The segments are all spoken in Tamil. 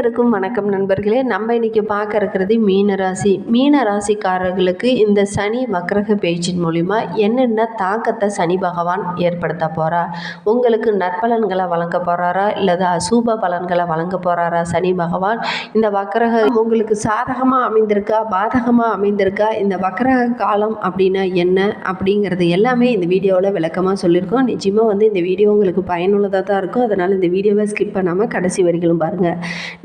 அனைவருக்கும் வணக்கம் நண்பர்களே. நம்ம இன்னைக்கு பார்க்க இருக்கிறது மீன ராசி மீன ராசிக்காரர்களுக்கு இந்த சனி வக்ரக பேச்சின் மூலிமா என்னென்ன தாக்கத்தை சனி பகவான் ஏற்படுத்த போகிறார் உங்களுக்கு நற்பலன்களை வழங்க போகிறாரா இல்லது அசூப பலன்களை வழங்க போகிறாரா சனி பகவான்? இந்த வக்ரக உங்களுக்கு சாதகமாக அமைந்திருக்கா? பாதகமாக அமைந்திருக்கா? இந்த வக்ரக காலம் அப்படின்னா என்ன? அப்படிங்கிறது எல்லாமே இந்த வீடியோவில் விளக்கமாக சொல்லியிருக்கோம். நிச்சயமாக வந்து இந்த வீடியோ உங்களுக்கு பயனுள்ளதாக தான் இருக்கும். அதனால் இந்த வீடியோவை ஸ்கிப் பண்ணாமல் கடைசி வரைகளும் பாருங்கள்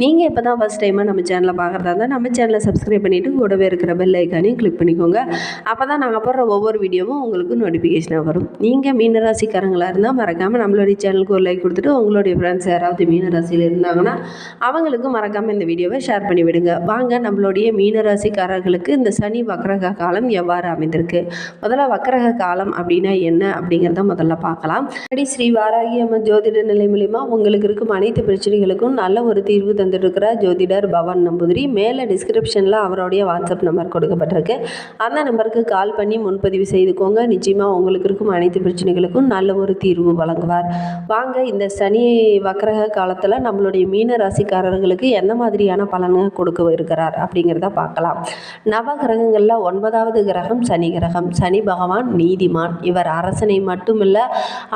நீங்கள் இப்போ தான் ஃபஸ்ட் டைமாக நம்ம சேனலை பார்க்குறதா இருந்தால் நம்ம சேனலை சப்ஸ்கிரைப் பண்ணிவிட்டு கூடவே இருக்கிற பெல் ஐக்கானையும் கிளிக் பண்ணிக்கோங்க. அப்போ தான் நாங்கள் போடுற ஒவ்வொரு வீடியோவும் உங்களுக்கு நோட்டிஃபிகேஷனாக வரும். நீங்கள் மீனராசிக்காரங்களாக இருந்தால் மறக்காமல் நம்மளுடைய சேனலுக்கு ஒரு லைக் கொடுத்துட்டு உங்களுடைய ஃப்ரெண்ட்ஸ் யாராவது மீனராசியில் இருந்தாங்கன்னா அவங்களுக்கு மறக்காமல் இந்த வீடியோவை ஷேர் பண்ணி விடுங்க. வாங்க நம்மளுடைய மீனராசிக்காரர்களுக்கு இந்த சனி வக்ரக காலம் எவ்வாறு அமைந்திருக்கு? முதல்ல வக்ரக காலம் அப்படின்னா என்ன அப்படிங்கிறத முதல்ல பார்க்கலாம். அடி ஸ்ரீ வாராகி அம்மன் ஜோதிட நிலை மூலிமா உங்களுக்கு இருக்கும் அனைத்து பிரச்சனைகளுக்கும் நல்ல ஒரு தீர்வு தந்து இருக்கிறார் ஜோதிடர் பவன் நம்பூதிரி. மேலே டிஸ்கிரிப்ஷனில் அவருடைய வாட்ஸ்அப் நம்பர் கொடுக்கப்பட்டிருக்கு. அந்த நம்பருக்கு கால் பண்ணி முன்பதிவு செய்துக்கோங்க. நிச்சயமாக உங்களுக்கு இருக்கும் அனைத்து பிரச்சனைகளுக்கும் நல்ல ஒரு தீர்வு வழங்குவார். வாங்க இந்த சனி வக்கரக காலத்தில் நம்மளுடைய மீன ராசிக்காரர்களுக்கு எந்த மாதிரியான பலன்கள் கொடுக்க இருக்கிறார் அப்படிங்கிறத பார்க்கலாம். நவ கிரகங்களில் ஒன்பதாவது கிரகம் சனி கிரகம். சனி பகவான் நீதிமான். இவர் அரசனை மட்டுமில்ல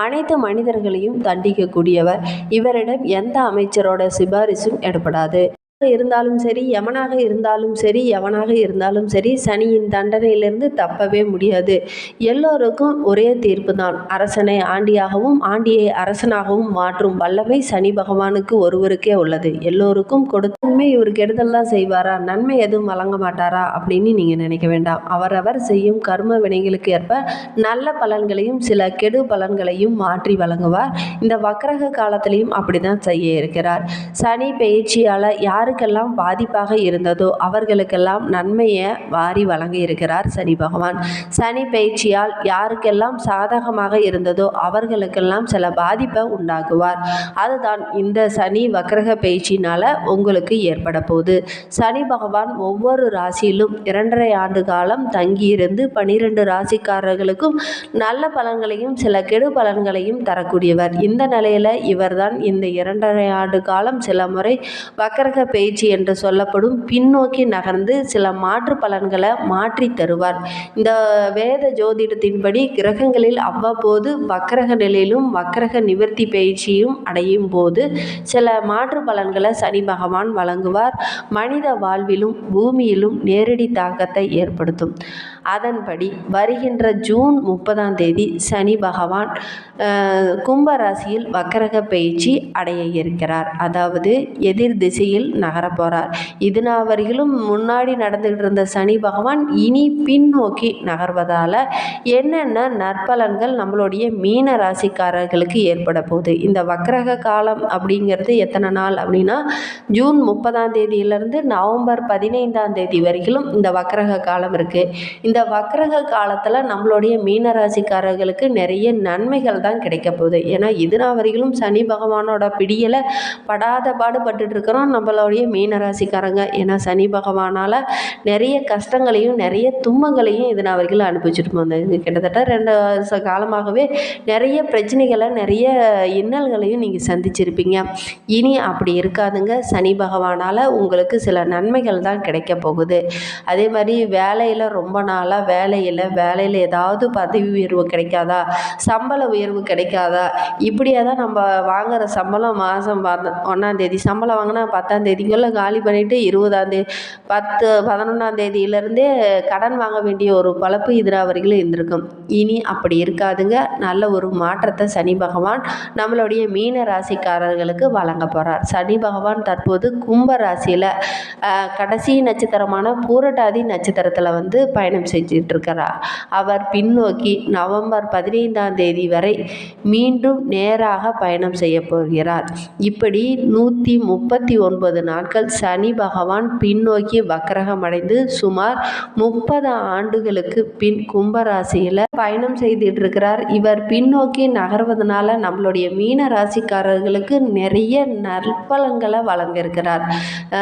அனைத்து மனிதர்களையும் தண்டிக்கக்கூடியவர். இவரிடம் எந்த அமைச்சரோட சிபாரிசும் எடுபடாது இருந்தாலும் சரி யமனாக இருந்தாலும் சரி எவனாக இருந்தாலும் சரி சனியின் தண்டனையிலிருந்து தப்பவே முடியாது. எல்லோருக்கும் ஒரே தீர்ப்பு தான் அரசனை ஆண்டியாகவும் ஆண்டியை அரசனாகவும் மாற்றும் வல்லமை சனி பகவானுக்கு ஒருவருக்கே உள்ளது. எல்லோருக்கும் கொடுத்துமே இவர் கெடுதல் தான் செய்வாரா? நன்மை எதுவும் வழங்க மாட்டாரா? அப்படின்னு நீங்கள் நினைக்க வேண்டாம். அவரவர் செய்யும் கர்ம வினைகளுக்கு ஏற்ப நல்ல பலன்களையும் சில கெடு பலன்களையும் மாற்றி வழங்குவார். இந்த வக்கரக காலத்திலையும் அப்படிதான் செய்ய இருக்கிறார். சனி பயிற்சியால் யாருக்கெல்லாம் பாதிப்பாக இருந்ததோ அவர்களுக்கெல்லாம் நன்மையை வாரி வழங்க இருக்கிறார் சனி பகவான். சனி பயிற்சியால் யாருக்கெல்லாம் சாதகமாக இருந்ததோ அவர்களுக்கெல்லாம் சில பாதிப்பை உண்டாக்குவார். அதுதான் இந்த சனி வக்கரக பயிற்சினால உங்களுக்கு ஏற்பட போகுது. சனி பகவான் ஒவ்வொரு ராசியிலும் இரண்டரை ஆண்டு காலம் தங்கியிருந்து பனிரெண்டு ராசிக்காரர்களுக்கும் நல்ல பலன்களையும் சில கெடு பலன்களையும் தரக்கூடியவர். இந்த நிலையில் இவர்தான் இந்த இரண்டரை ஆண்டு காலம் சில முறை வக்கரக பேச்சு என்று சொல்லப்படும். பின்னோக்கி நகர்ந்து சில மாற்று பலன்களை மாற்றி தருவார். இந்த வேத ஜோதிடத்தின்படி கிரகங்களில் அவ்வப்போது வக்கரக நிலையிலும் வக்கரக நிவர்த்தி பயிற்சியும் அடையும் போது சில மாற்று பலன்களை சனி பகவான் வழங்குவார். மனித வாழ்விலும் பூமியிலும் நேரடி தாக்கத்தை ஏற்படுத்தும். அதன்படி வருகின்ற ஜூன் முப்பதாம் தேதி சனி பகவான் கும்பராசியில் வக்கரக பயிற்சி அடைய இருக்கிறார். அதாவது எதிர் திசையில் நகரப் போகிறார் இது நாள் வரையிலும் முன்னாடி நடந்துகிட்டு இருந்த சனி பகவான் இனி பின்னோக்கி நகர்வதால் என்னென்ன நற்பலன்கள் நம்மளுடைய மீன ராசிக்காரர்களுக்கு ஏற்பட போகுது? இந்த வக்கரக காலம் அப்படிங்கிறது எத்தனை நாள் அப்படின்னா ஜூன் முப்பதாம் தேதியிலிருந்து நவம்பர் பதினைந்தாம் தேதி வரைக்கும் இந்த வக்கரக காலம் இருக்குது இந்த வக்கரக காலத்தில் நம்மளுடைய மீனராசிக்காரர்களுக்கு நிறைய நன்மைகள் தான் கிடைக்க போகுது. ஏன்னா இதுனா வரையிலும் சனி பகவானோட பிடியில் படாத பாடுபட்டுட்டு இருக்கிறோம். நம்மளுடைய மீனராசிக்காரங்க. ஏன்னா சனி பகவானால் நிறைய கஷ்டங்களையும் நிறைய துன்பங்களையும் இதுனா வரைக்கும் அனுபவிச்சுட்டு வந்தாங்க கிட்டத்தட்ட ரெண்டு வருஷ காலமாகவே நிறைய பிரச்சனைகளை நிறைய இன்னல்களையும் நீங்கள் சந்திச்சிருப்பீங்க. இனி அப்படி இருக்காதுங்க. சனி பகவானால் உங்களுக்கு சில நன்மைகள் தான் கிடைக்க போகுது. அதே மாதிரி வேலையில் ரொம்ப நாளாக வேலையில் வேலையில் ஏதாவது பதவி உயர்வு கிடைக்காதா? சம்பள உயர்வு கிடைக்காதா? இப்படியே தான் நம்ம வாங்குகிற சம்பளம் மாதம் ஒன்றாந்தேதி சம்பளம் வாங்கினா பத்தாந்தேதிக்குள்ளே காலி பண்ணிவிட்டு இருபதாந்தேதி பத்து பதினொன்றாந்தேதியிலேருந்தே கடன் வாங்க வேண்டிய ஒரு பழப்பு இதில் இருந்திருக்கும். இனி அப்படி இருக்காதுங்க. நல்ல ஒரு மாற்றத்தை சனி பகவான் நம்மளுடைய மீன ராசிக்காரர்களுக்கு வழங்க போகிறார் சனி பகவான் தற்போது கும்ப ராசியில் கடைசி நட்சத்திரமான பூரட்டாதி நட்சத்திரத்தில் வந்து பயணம் செஞ்சுட்ருக்கிறார்? அவர் பின்னோக்கி நவம்பர் பதினைந்தாம் தேதி வரை மீண்டும் நேராக பயணம் செய்ய போகிறார். இப்படி நூற்றி முப்பத்தி ஒன்பது நாட்கள் சனி பகவான் பின்னோக்கி வக்கரகம் அடைந்து சுமார் முப்பது ஆண்டுகளுக்கு பின் கும்பராசியில் பயணம் செய்துட்டு இருக்கிறார் இவர் பின்னோக்கி நகர்வதனால நம்மளுடைய மீன ராசிக்காரர்களுக்கு நிறைய நற்பலன்களை வழங்கியிருக்கிறார்.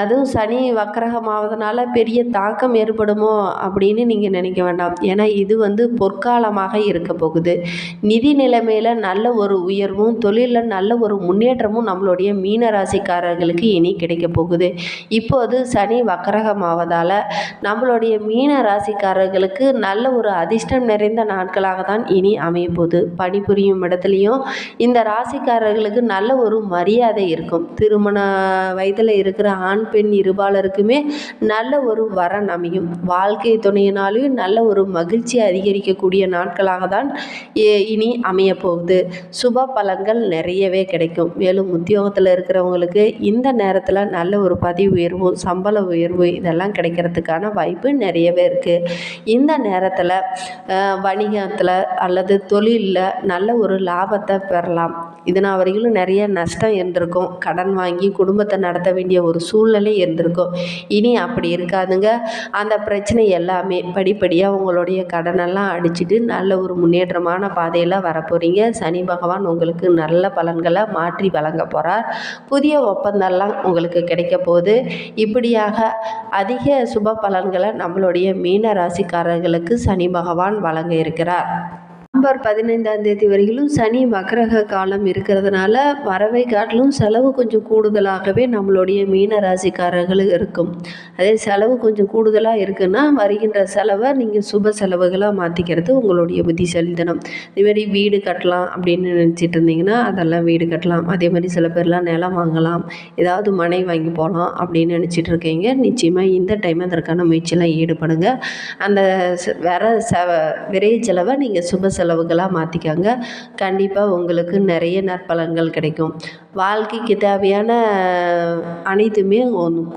அதுவும் சனி வக்கரகமாவதனால பெரிய தாக்கம் ஏற்படுமோ அப்படின்னு நீங்கள் நினைக்க வேண்டாம். ஏன்னா இது வந்து பொற்காலமாக இருக்க போகுது. நிதி நிலைமையில் நல்ல ஒரு உயர்வும் தொழிலில் நல்ல ஒரு முன்னேற்றமும் நம்மளுடைய மீன ராசிக்காரர்களுக்கு இனி கிடைக்க போகுது. இப்போது சனி வக்கரகமாவதால் நம்மளுடைய மீன ராசிக்காரர்களுக்கு நல்ல ஒரு அதிர்ஷ்டம் நிறைந்த நாட்களாக தான் இனி அமைய போகுது. பணிபுரியும் இடத்துலையும் இந்த ராசிக்காரர்களுக்கு நல்ல ஒரு மரியாதை இருக்கும். திருமண வயதில் இருக்கிற ஆண் பெண் இருபாலருக்குமே நல்ல ஒரு வரன் அமையும். வாழ்க்கை துணையினாலும் நல்ல ஒரு மகிழ்ச்சி அதிகரிக்கக்கூடிய நாட்களாக தான் இனி அமைய போகுது சுப பலன்கள் நிறையவே கிடைக்கும். மேலும் உத்தியோகத்தில் இருக்கிறவங்களுக்கு இந்த நேரத்தில் நல்ல ஒரு பதவி உயர்வு சம்பள உயர்வு இதெல்லாம் கிடைக்கிறதுக்கான வாய்ப்பு நிறையவே இருக்குது இந்த நேரத்தில் வணிகத்தில் அல்லது தொழிலில் நல்ல ஒரு லாபத்தை பெறலாம். இதனால் வரையிலும் நிறைய நஷ்டம் இருந்திருக்கும். கடன் வாங்கி குடும்பத்தை நடத்த வேண்டிய ஒரு சூழ்நிலை இருந்திருக்கும். இனி அப்படி இருக்காதுங்க. அந்த பிரச்சனை எல்லாமே படி படிப்படியாக உங்களுடைய கடனெல்லாம் அடிச்சுட்டு நல்ல ஒரு முன்னேற்றமான பாதையில் வரப்போகிறீங்க சனி பகவான் உங்களுக்கு நல்ல பலன்களை மாற்றி வழங்க போகிறார் புதிய ஒப்பந்தம்லாம் உங்களுக்கு கிடைக்க போகுது. இப்படியாக அதிக சுப பலன்களை நம்மளுடைய மீன ராசிக்காரர்களுக்கு சனி பகவான் வழங்க இருக்கிறார். நவம்பர் பதினைந்தாம் தேதி வரையிலும் சனி மகரக காலம் இருக்கிறதுனால வரவை காட்டிலும் செலவு கொஞ்சம் கூடுதலாகவே நம்மளுடைய மீன ராசிக்காரர்களுக்கு இருக்கும். அதே செலவு கொஞ்சம் கூடுதலாக இருக்குன்னா வருகின்ற செலவை நீங்கள் சுப செலவுகளாக மாற்றிக்கிறது உங்களுடைய புத்திசாலித்தனம். இதுமாரி வீடு கட்டலாம் அப்படின்னு நினச்சிட்டு இருந்தீங்கன்னா அதெல்லாம் வீடு கட்டலாம். அதே மாதிரி சில பேர்லாம் நிலம் வாங்கலாம். ஏதாவது மனை வாங்கி போகலாம் அப்படின்னு நினச்சிட்டு இருக்கீங்க. நிச்சயமாக இந்த டைம் அதற்கான முயற்சியெல்லாம் ஈடுபடுங்க. அந்த ச- வர செ விரை செலவை நீங்கள் சுப செலவு செலவுகளாக மாற்றிக்காங்க கண்டிப்பாக உங்களுக்கு நிறைய நற்பலன்கள் கிடைக்கும். வாழ்க்கைக்கு தேவையான அனைத்துமே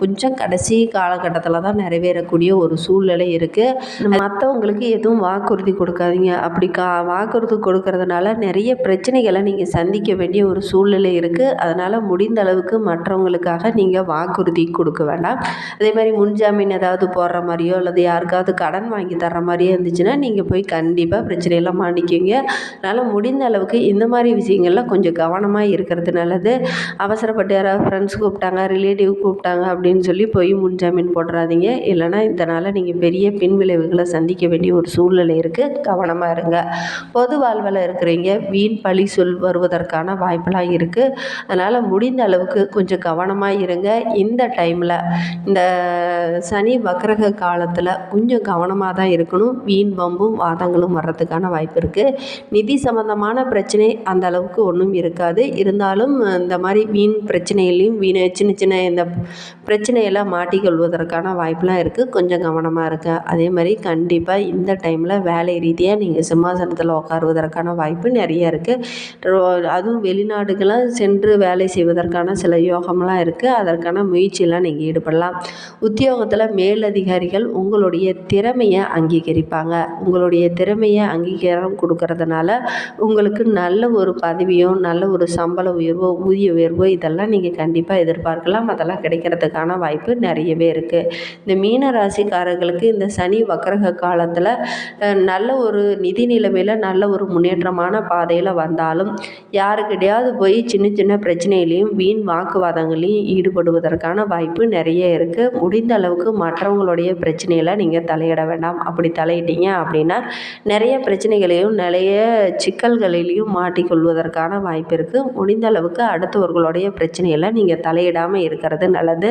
கொஞ்சம் கடைசி காலகட்டத்தில் தான் நிறைவேறக்கூடிய ஒரு சூழ்நிலை இருக்குது மற்றவங்களுக்கு எதுவும் வாக்குறுதி கொடுக்காதீங்க. அப்படி கா வாக்குறுதி கொடுக்கறதுனால நிறைய பிரச்சனைகளை நீங்கள் சந்திக்க வேண்டிய ஒரு சூழ்நிலை இருக்குது அதனால் முடிந்த அளவுக்கு மற்றவங்களுக்காக நீங்கள் வாக்குறுதி கொடுக்க வேண்டாம். அதே மாதிரி முன்ஜாமீன் ஏதாவது போடுற மாதிரியோ அல்லது யாருக்காவது கடன் வாங்கி தர்ற மாதிரியோ இருந்துச்சுன்னா நீங்கள் போய் கண்டிப்பாக பிரச்சனையெல்லாம் மாட்டிக்குவீங்க அதனால் முடிந்த அளவுக்கு இந்த மாதிரி விஷயங்கள்லாம் கொஞ்சம் கவனமாக இருக்கிறது நல்லது. அவசரப்பட்டு யாராவது ஃப்ரெண்ட்ஸ் கூப்பிட்டாங்க ரிலேட்டிவ் கூப்பிட்டாங்க அப்படின்னு சொல்லி போய் முன்ஜாமீன் போடுறாதீங்க இல்லைன்னா இதனால் நீங்கள் பெரிய பின்விளைவுகளை சந்திக்க வேண்டிய ஒரு சூழ்நிலை இருக்குது கவனமாக இருங்க. பொது வாழ்வில் இருக்கிறீங்க. வீண் பழி சொல் வருவதற்கான வாய்ப்பெல்லாம் இருக்குது அதனால் முடிந்த அளவுக்கு கொஞ்சம் கவனமாக இருங்க. இந்த டைமில் இந்த சனி வக்ரக காலத்தில் கொஞ்சம் கவனமாக தான் இருக்கணும். வீண் வம்பும் வாதங்களும் வர்றதுக்கான வாய்ப்பு இருக்கு. நிதி சம்பந்தமான பிரச்சனை அந்த அளவுக்கு ஒன்றும் இருக்காது. இருந்தாலும் இந்த மாதிரி வீண் பிரச்சனைகளையும் வீண் சின்ன சின்ன இந்த பிரச்சனையெல்லாம் மாட்டிக்கொள்வதற்கான வாய்ப்பெலாம் இருக்குது கொஞ்சம் கவனமாக இருக்க. அதே மாதிரி கண்டிப்பாக இந்த டைமில் வேலை ரீதியாக நீங்கள் சிம்மாசனத்தில் உட்காருவதற்கான வாய்ப்பு நிறைய இருக்குது அதுவும் வெளிநாடுகளாக சென்று வேலை செய்வதற்கான சில யோகம்லாம் இருக்குது அதற்கான முயற்சியெல்லாம் நீங்கள் ஈடுபடலாம். உத்தியோகத்தில் மேலதிகாரிகள் உங்களுடைய திறமையை அங்கீகரிப்பாங்க. உங்களுடைய திறமையை அங்கீகாரம் கொடுக்கறதுனால உங்களுக்கு நல்ல ஒரு பதவியோ நல்ல ஒரு சம்பள உயர்வோ ஊதிய உயர்வோ இதெல்லாம் நீங்கள் கண்டிப்பாக எதிர்பார்க்கலாம். அதெல்லாம் கிடைக்கிறதுக்கான வாய்ப்பு நிறையவே இருக்குது இந்த மீன ராசிக்காரர்களுக்கு இந்த சனி வக்கரக காலத்தில் நல்ல ஒரு நிதி நிலைமையில் நல்ல ஒரு முன்னேற்றமான பாதையில் வந்தாலும் யாருக்கிட்டையாவது போய் சின்ன சின்ன பிரச்சனையிலையும் வீண் வாக்குவாதங்களையும் ஈடுபடுவதற்கான வாய்ப்பு நிறைய இருக்குது முடிந்த அளவுக்கு மற்றவங்களுடைய பிரச்சனையில் நீங்கள் தலையிட வேண்டாம். அப்படி தலையிட்டீங்க அப்படின்னா நிறைய பிரச்சனைகளையும் நிறைய சிக்கல்களிலையும் மாட்டிக்கொள்வதற்கான வாய்ப்பு இருக்குது முடிந்த அளவுக்கு அடுத்தவர்களுடைய பிரச்சனையில் நீங்கள் தலையிடாமல் இருக்கிறது நல்லது.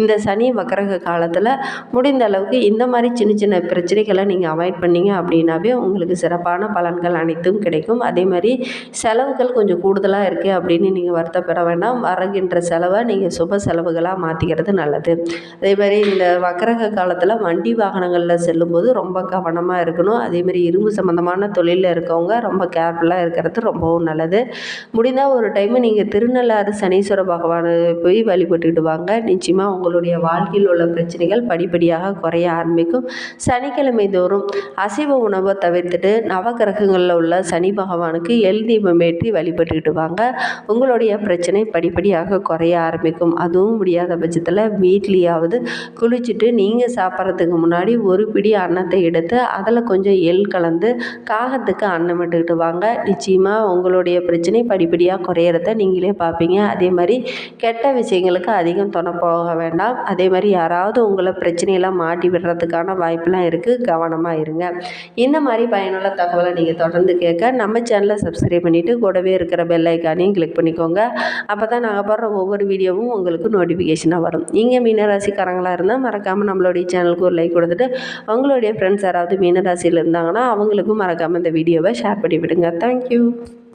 இந்த சனி வக்கரக காலத்தில் முடிந்த அளவுக்கு இந்த மாதிரி சின்ன சின்ன பிரச்சனைகளை நீங்கள் அவாய்ட் பண்ணீங்க அப்படின்னாவே உங்களுக்கு சிறப்பான பலன்கள் அனைத்தும் கிடைக்கும். அதே மாதிரி செலவுகள் கொஞ்சம் கூடுதலாக இருக்குது அப்படின்னு நீங்கள் வருத்தப்பட வேண்டாம். வருகின்ற செலவை நீங்கள் சுப செலவுகளாக மாற்றிக்கிறது நல்லது. அதே மாதிரி இந்த வக்கரக காலத்தில் வண்டி வாகனங்களில் செல்லும்போது ரொம்ப கவனமாக இருக்கணும். அதே மாதிரி இரும்பு சம்மந்தமான தொழில் தொழிலில் இருக்கவங்க ரொம்ப கேர்ஃபுல்லாக இருக்கிறது ரொம்பவும் நல்லது. முடிந்தால் ஒரு டைமு நீங்கள் திருநள்ளாறு சனீஸ்வர பகவானை போய் வழிபட்டுக்கிட்டு வாங்க. நிச்சயமாக உங்களுடைய வாழ்க்கையில் உள்ள பிரச்சனைகள் படிப்படியாக குறைய ஆரம்பிக்கும். சனிக்கிழமை தோறும் அசைவ உணவை தவிர்த்துட்டு நவகிரகங்களில் உள்ள சனி பகவானுக்கு எல் தீபம் ஏற்றி வழிபட்டுக்கிட்டு வாங்க. உங்களுடைய பிரச்சனை படிப்படியாக குறைய ஆரம்பிக்கும். அதுவும் முடியாத பட்சத்தில் வீட்லேயாவது குளிச்சுட்டு நீங்கள் சாப்பிட்றதுக்கு முன்னாடி ஒரு பிடி அன்னத்தை எடுத்து அதில் கொஞ்சம் எள் கலந்து காகத்துக்கு அன்னம் விட்டுக்கிட்டு வாங்க. நிச்சயமாக உங்களுடைய பிரச்சனை படிப்படியாக குறையிறத நீங்களே பார்ப்பீங்க. அதே மாதிரி கெட்ட விஷயங்களுக்கு அதிகம் துணை போக வேண்டாம். அதே மாதிரி யாராவது உங்களை பிரச்சனையெல்லாம் மாட்டி விடுறதுக்கான வாய்ப்பெலாம் இருக்குது கவனமாக இருங்க. இந்த மாதிரி பயனுள்ள தகவலை நீங்கள் தொடர்ந்து கேட்க நம்ம சேனலை சப்ஸ்கிரைப் பண்ணிவிட்டு கூடவே இருக்கிற பெல் ஐக்கானையும் கிளிக் பண்ணிக்கோங்க. அப்போ தான் நாங்கள் போடுற ஒவ்வொரு வீடியோவும் உங்களுக்கு நோட்டிஃபிகேஷனாக வரும். நீங்கள் மீனராசிக்காரங்களாக இருந்தால் மறக்காமல் நம்மளுடைய சேனலுக்கு ஒரு லைக் கொடுத்துட்டு உங்களுடைய ஃப்ரெண்ட்ஸ் யாராவது மீனராசியில் இருந்தாங்கன்னா அவங்களுக்கும் மறக்காமல் இந்த வீடியோவை ஷேர் பண்ணி விடுங்க தேங்க்யூ